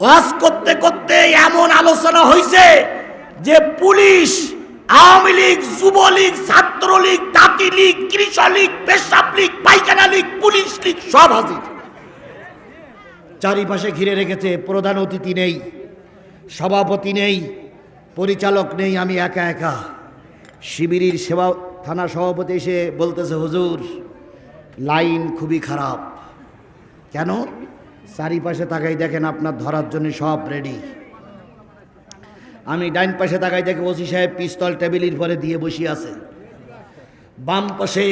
ওয়াজ করতে করতে এমন আলোচনা হয়েছে যে পুলিশ, আওয়ামী লীগ, যুবলীগ, ছাত্রলীগ তাঁতি লীগ কৃষক লীগ পেশাব লীগ পাইখানা লীগ পুলিশ লীগ সব হাজির। চারিপাশে ঘিরে রেখেছে প্রধান অতিথি নেই, সভাপতি নেই, পরিচালক নেই, আমি একা একা। শিবিরের সেবা থানা সভাপতি এসে বলতেছে, হুজুর, লাইন খুবই খারাপ। কেন? চারিপাশে তাকাই দেখেন আপনার ধরার জন্য সব রেডি আমি ডাইন পাশে তাকাই দেখে ওসি সাহেব পিস্তল টেবিলের পরে দিয়ে বসে আছে। বাম পাশে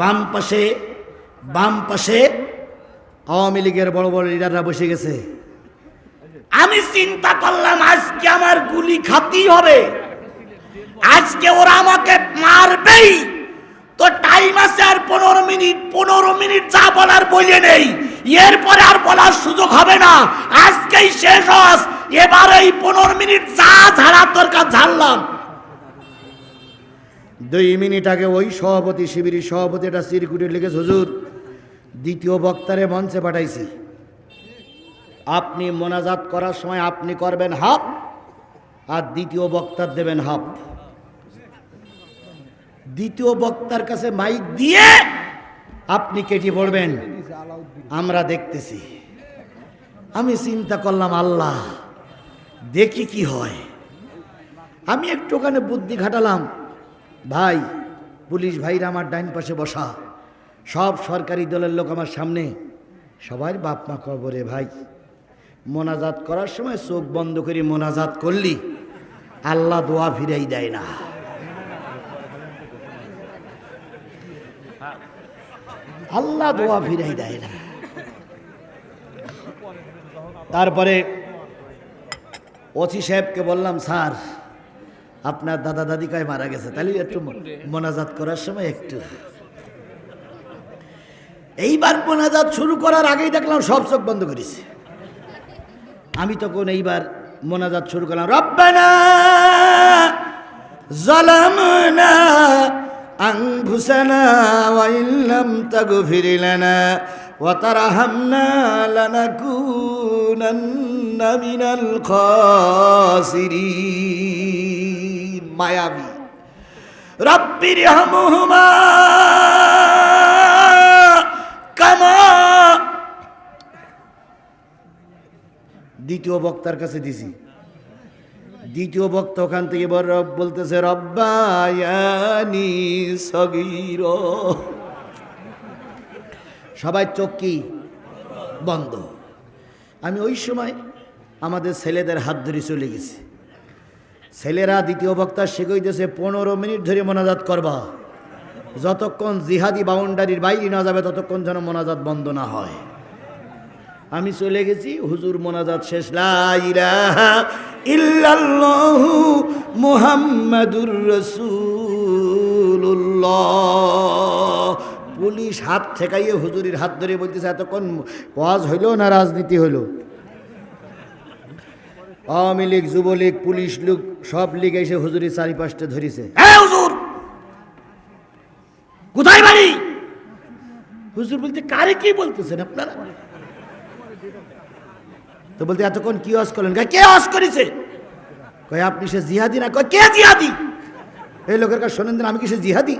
বাম পাশে বাম পাশে আওয়ামী লীগের বড় বড় লিডাররা বসে গেছে। আমি চিন্তা করলাম, আজকে আমার গুলি খাতি হবে। আজকে ওরা আমাকে মারবেই। তো টাইম আছে আর পনেরো মিনিট পনেরো মিনিট যা বলার বলে নেই। এরপরে আর বলার হবে না। আজকেই শেষ হস এবার এই পনেরো মিনিট যা ঝাড়ার দরকার ঝাড়লাম। দুই মিনিট আগে ওই সভাপতি শিবিরের সভাপতি একটা সিরকুটে লিখেছে, হুজুর, দ্বিতীয় বক্তারে মঞ্চে পাঠাইছি। আপনি মোনাজাত করার সময় আপনি করবেন হাফ আর দ্বিতীয় বক্তার দেবেন হাফ। দ্বিতীয় বক্তার কাছে মাইক দিয়ে আপনি কেটে পড়বেন। আমরা দেখতেছি। আমি চিন্তা করলাম, আল্লাহ, দেখি কি হয়। আমি একটু ওখানে বুদ্ধি ঘাটালাম ভাই, পুলিশ ভাইরা আমার ডাইন পাশে বসা, সব সরকারি দলের লোক আমার সামনে সবাই বাপ মা কবরে, ভাই। মোনাজাত করার সময় চোখ বন্ধ করে মোনাজাত করলি, আল্লাহ দোয়া ফিরাই দেয় না। আল্লাহ দোয়া ফিরাই দেয় না। তারপরে ওসি সাহেবকে বললাম, স্যার, আপনার দাদা দাদি কয় মারা গেছে। তাহলে একটু মোনাজাত করার সময় একটু এইবার মোনাজাত শুরু করার আগেই দেখলাম সব চোখ বন্ধ করেছে। আমি তখন এইবার মোনাজাত শুরু করলাম, রব্বানা জালামনা ওয়া ইল্লাম তাগফির লানা মিনাল খাসিরিন মায়াবী। দ্বিতীয় বক্তার কাছে দিছি। দ্বিতীয় বক্তা ওখান থেকে বড় রব বলতেছে রব্বায়ানি সগীর। সবাই চোখ কি বন্ধ। আমি ওই সময় আমাদের ছেলেদের হাত ধরে চলে গেছি। ছেলেরা দ্বিতীয় বক্তা শিখাইতেছে পনেরো মিনিট ধরে মোনাজাত করবা। যতক্ষণ জিহাদি বাউন্ডারির বাইরে না যাবে, ততক্ষণ যেন মোনাজাত বন্ধ না হয়। আমি চলে গেছি, হুজুর মোনাজাত শেষ। ইল্লাল্লাহু মুহাম্মাদুর পুলিশ হাত ঠেকাইয়ে হুজুরির হাত ধরে বলতেছে, এতক্ষণ ওয়াজ হইল না রাজনীতি হইল? আওয়ামী লীগ, যুবলীগ, পুলিশ লীগ সব লীগ এসে হুজুরি চারিপাশটা ধরিছে। কোথায় বাড়ি? হুজুর বলতে, কারে কি বলতেছেন আপনারা? তো বলতে, এতক্ষণ কি অস করলেন? কে অস করেছে? কয়, আপনি সে জিহাদি না? কয়, কে জিহাদি? এই লোকের কাছে শোনেন আমি কি সে জিহাদি?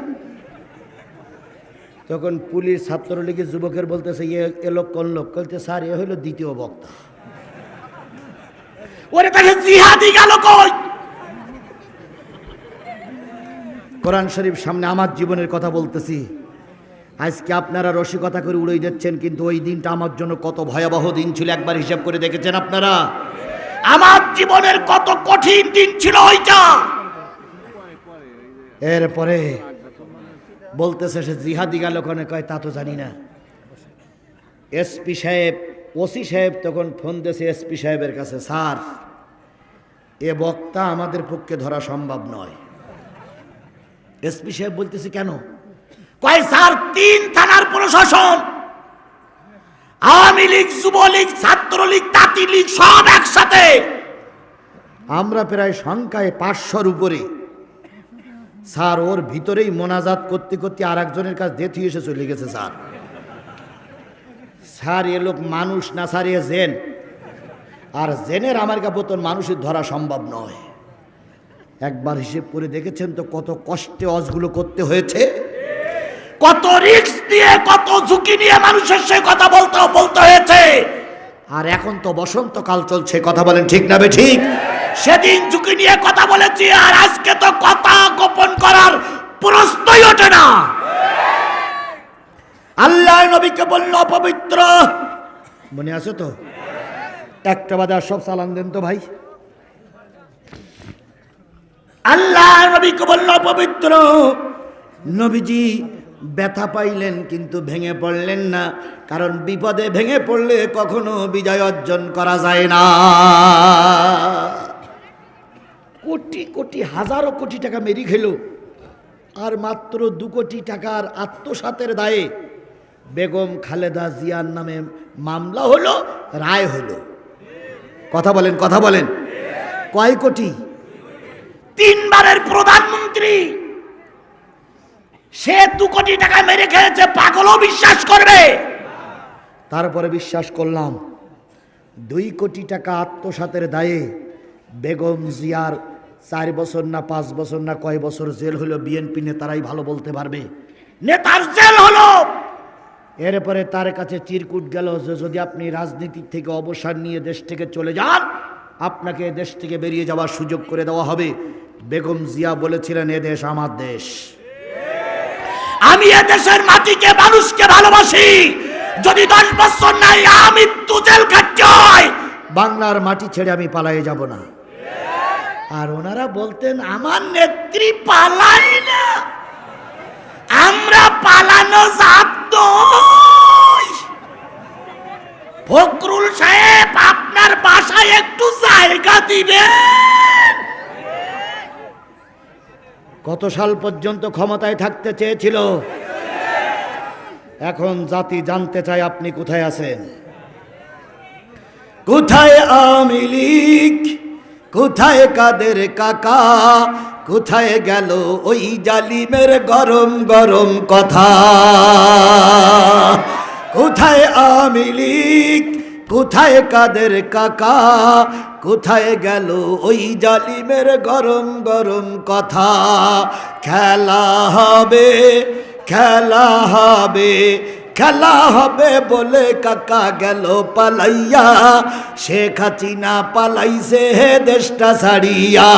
তখন পুলিশ ছাত্রলীগের যুবকের বলতেছে ইয়ে এ লোক কোন লোক? বলতে স্যার, এ হইল দ্বিতীয় বক্তা। ওরে তাকে জিহাদি গেল কই? কোরআন শরীফ সামনে আমার জীবনের কথা বলতেছি। আজকে আপনারা রসিকতা করে উড়ে যাচ্ছেন কিন্তু ওই দিনটা আমার জন্য কত ভয়াবহ দিন ছিল, একবার হিসাব করে দেখেছেন আপনারা? আমার জীবনের কত কঠিন দিন ছিল ওইটা। এরপরে বলতেছে সে জিহাদি গেল ওখানে কয়, তা তো জানি না। এসপি সাহেব, ওসি সাহেব তখন ফোন দিয়েছে, এসপি সাহেবের কাছে, স্যার, এ বক্তা আমাদের পক্ষে ধরা সম্ভব নয়। এসপি সাহেব বলতেছে, কেন? কয়, স্যার, তিন থানার প্রশাসন, আওয়ামী লীগ, যুবলীগ, ছাত্রলীগ তাঁতি লীগ সব একসাথে। আমরা প্রায় সংখ্যায় পাঁচশোর উপরে স্যার, ওর ভিতরেই মোনাজাত করতে করতে আর একজনের কাছে দেথি এসে চলে গেছে, স্যার। স্যার, এ লোক মানুষ না, স্যার, এ জেন। আর জেনের আমার কাপতন মানুষের ধরা সম্ভব নয়। একবার হিসেব করে দেখেছেন তো কত কষ্টে অজগুলো করতে হয়েছে? কত রিস্ক দিয়ে কত ঝুঁকি নিয়ে মানুষের সে কথা বলতে বলতে হয়েছে। আর এখন তো বসন্তকাল চলছে, কথা বলেন ঠিক না বে ঠিক? সেদিন ঝুঁকি নিয়ে কথা বলেছি, আর আজকে তো কথা গোপন করার প্রশ্নই ওঠে না। আল্লাহ নবীকে বলল, অপবিত্র। মনে আছে তো? একটা বাদে আর সব সালাম দেন তো ভাই। আল্লাহ নবীকে বলল, অপবিত্র। নবীজি ব্যথা পাইলেন, কিন্তু ভেঙে পড়লেন না, কারণ বিপদে ভেঙে পড়লে কখনো বিজয় অর্জন করা যায় না। কোটি কোটি, হাজারো কোটি টাকা মেরি খেল। আর মাত্র দু কোটি টাকার আত্মসাতের দায়ে বেগম খালেদা জিয়ার নামে মামলা হলো, রায় হলো। কথা বলেন কথা বলেন। কয় কোটি? তিনবারের প্রধানমন্ত্রী। সে দু কোটি টাকা মেরে খেয়েছে, পাগলও বিশ্বাস করবে। তারপরে বিশ্বাস করলাম, দুই কোটি টাকা আত্মসাতের দায়ে বেগম জিয়ার চার বছর না পাঁচ বছর না কয় বছর জেল হলো বিএনপি নেতারাই ভালো বলতে পারবে। নেতার জেল হলো! এরপরে তার কাছে চিরকুট গেল যে যদি আপনি রাজনীতি থেকে অবসর নিয়ে দেশ থেকে চলে যান, আপনাকে দেশ থেকে বেরিয়ে যাওয়ার সুযোগ করে দেওয়া হবে। বেগম জিয়া বলেছিলেন, এ দেশ আমার দেশ। আমি এ দেশের মাটিকে, মানুষকে ভালোবাসি। যদি দশ বছর নাই, আমি তুজেল খাটতে হয়। বাংলার মাটি ছেড়ে আমি পালাই যাব না। আর ওনারা বলতেন, আমার নেত্রী পালাই না। আমরা পালানো জাত ফখরুল সাহেব, আপনার বাসায় একটু জায়গা দিবেন। কত সাল পর্যন্ত ক্ষমতায় থাকতে চেয়েছিল? এখন জাতি জানতে চায় আপনি কোথায় আছেন। কোথায় আওয়ামী লীগ? কোথায় কাদের কাকা? কোথায় গেল ওই জালিমের গরম গরম কথা? কোথায় লীগ? কোথায় কাদের কাকা? কোথায় গেল ওই জালিমের গরম গরম কথা? খেলা হবে খেলা হবে খেলা হবে বলে কাকা গেল পালাইয়া। শেখ হাসিনা পালাইছে হে দেশটা ছাড়িয়া।